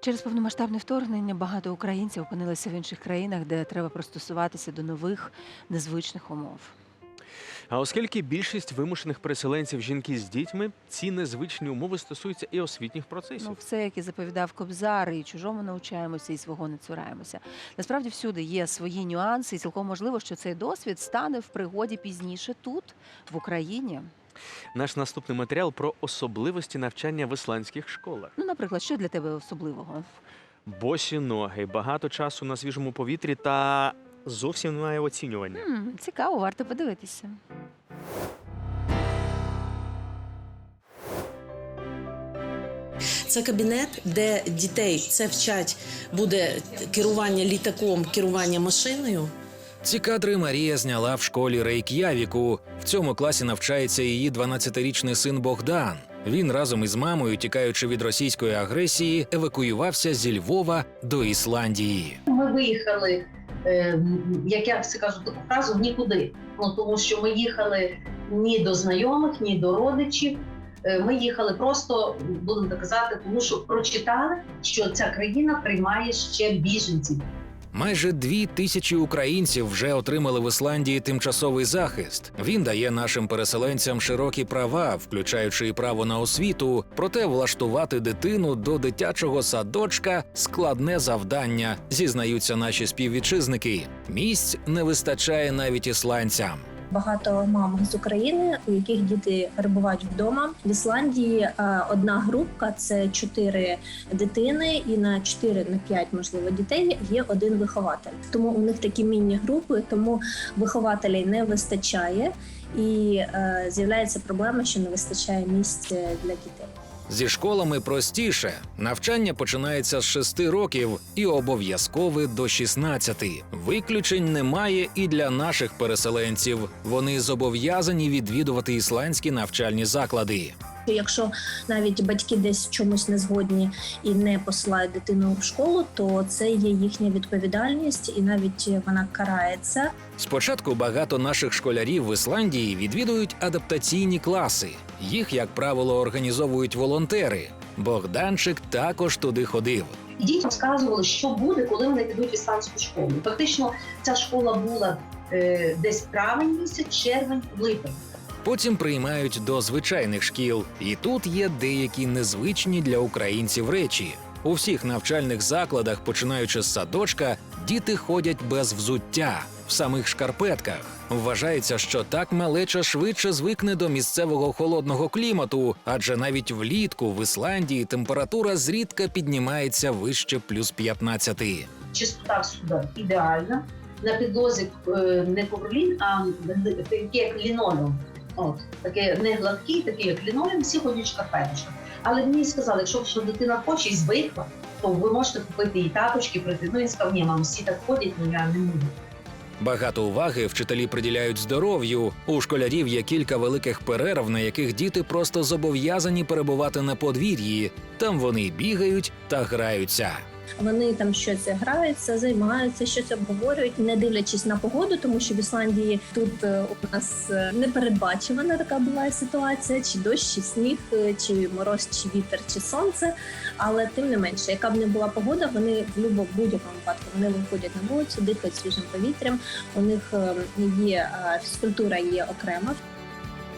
Через повномасштабне вторгнення багато українців опинилися в інших країнах, де треба пристосуватися до нових незвичних умов. А оскільки більшість вимушених переселенців жінки з дітьми, ці незвичні умови стосуються і освітніх процесів. Ну, все, як і заповідав Кобзар, і чужому навчаємося, і свого не цураємося. Насправді всюди є свої нюанси, і цілком можливо, що цей досвід стане в пригоді пізніше тут, в Україні. Наш наступний матеріал про особливості навчання в ісландських школах. Ну, наприклад, що для тебе особливого? Босі ноги, багато часу на свіжому повітрі та зовсім немає оцінювання. М, цікаво, варто подивитися. Це кабінет, де дітей це вчать буде керування літаком, керування машиною. Ці кадри Марія зняла в школі Рейк'явіку. В цьому класі навчається її 12-річний син Богдан. Він разом із мамою, тікаючи від російської агресії, евакуювався зі Львова до Ісландії. Ми виїхали, е, як я все кажу таку фразу, нікуди. Ну тому що ми їхали ні до знайомих, ні до родичів. Е, Ми їхали просто, будемо так казати, тому що прочитали, що ця країна приймає ще біженців. Майже дві тисячі українців вже отримали в Ісландії тимчасовий захист. Він дає нашим переселенцям широкі права, включаючи і право на освіту. Проте влаштувати дитину до дитячого садочка складне завдання, зізнаються наші співвітчизники. Місць не вистачає навіть ісландцям. Багато мам з України, у яких діти перебувають вдома. В Ісландії е, одна групка це чотири дитини, і на 4 на 5, можливо, дітей є один вихователь. Тому у них такі міні-групи, тому вихователей не вистачає, і е, з'являється проблема, що не вистачає місць е, для дітей. Зі школами простіше. Навчання починається з 6 років і обов'язкове до 16. Виключень немає і для наших переселенців. Вони зобов'язані відвідувати ісландські навчальні заклади. Якщо навіть батьки десь в чомусь не згодні і не посилають дитину в школу, то це є їхня відповідальність, і навіть вона карається. Спочатку багато наших школярів в Ісландії відвідують адаптаційні класи. Їх, як правило, організовують волонтери. Богданчик також туди ходив. Дітям розказували, що буде, коли вони підуть в ісландську школу. Фактично, ця школа була е, десь травень місяць, червень, липень. Потім приймають до звичайних шкіл, і тут є деякі незвичні для українців речі. У всіх навчальних закладах, починаючи з садочка, діти ходять без взуття в самих шкарпетках. Вважається, що так малеча швидше звикне до місцевого холодного клімату, адже навіть влітку в Ісландії температура зрідка піднімається вище плюс 15. чистота всюди ідеальна. На підлозі е, не ковролін, а таке як лінолеум. От таке не гладкий, такий як лінолеум, всі ходять шкарпеточках. Але мені сказали, якщо що дитина хоче і звикла, то ви можете купити і тапочки, прийти. Ну він сказав, ні, мам, всі так ходять, ну я не можу. Багато уваги вчителі приділяють здоров'ю. У школярів є кілька великих перерв, на яких діти просто зобов'язані перебувати на подвір'ї. Там вони бігають та граються. Вони там щось граються, займаються, щось обговорюють, не дивлячись на погоду, тому що в Ісландії тут е, у нас е, непередбачувана така буває ситуація: чи дощ, чи сніг, е, чи мороз, чи вітер, чи сонце. Але тим не менше, яка б не була погода, вони в будь-якому випадку вони виходять на вулицю, дихають свіжим повітрям. У них е, є фізкультура є окрема,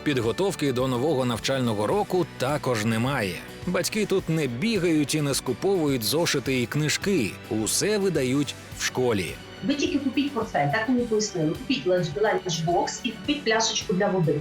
Підготовки до нового навчального року також немає. Батьки тут не бігають і не скуповують зошити і книжки. Усе видають в школі. Ви тільки купіть портфель, так мені пояснили. Купіть ланч- ланчбокс і купіть пляшечку для води.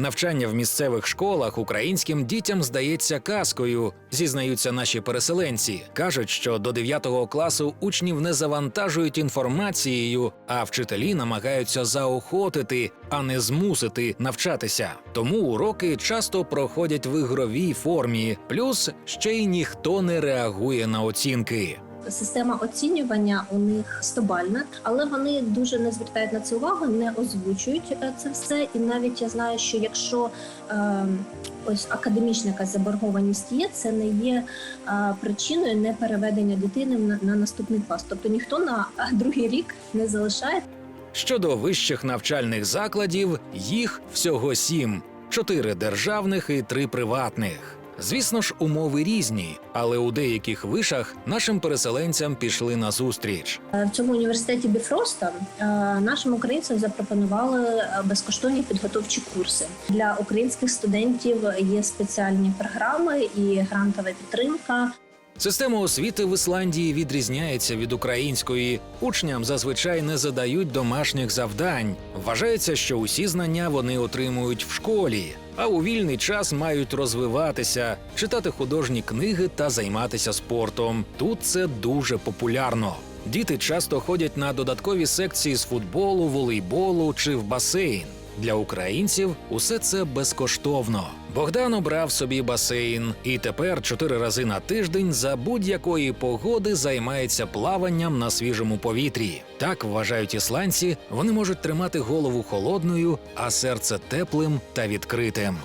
Навчання в місцевих школах українським дітям здається казкою, зізнаються наші переселенці. кажуть, що до 9 класу учнів не завантажують інформацією, а вчителі намагаються заохотити, а не змусити навчатися. Тому уроки часто проходять в ігровій формі, плюс ще й ніхто не реагує на оцінки. Система оцінювання у них стобальна, але вони дуже не звертають на це увагу, не озвучують е, це все. І навіть я знаю, що якщо е, ось академічна якась заборгованість є, це не є е, причиною непереведення дитини на, на наступний клас. Тобто ніхто на е, другий рік не залишає. Щодо вищих навчальних закладів, їх всього сім: чотири державних і три приватних. Звісно ж, умови різні, але у деяких вишах нашим переселенцям пішли на зустріч. В цьому університеті Біфроста е, нашим українцям запропонували е, безкоштовні підготовчі курси для українських студентів. Є спеціальні програми і грантова підтримка. Система освіти в Ісландії відрізняється від української. Учням зазвичай не задають домашніх завдань. Вважається, що усі знання вони отримують в школі, а у вільний час мають розвиватися, читати художні книги та займатися спортом. Тут це дуже популярно. Діти часто ходять на додаткові секції з футболу, волейболу чи в басейн. Для українців усе це безкоштовно. Богдан обрав собі басейн і тепер чотири рази на тиждень за будь-якої погоди займається плаванням на свіжому повітрі. Так вважають ісландці, вони можуть тримати голову холодною, а серце теплим та відкритим.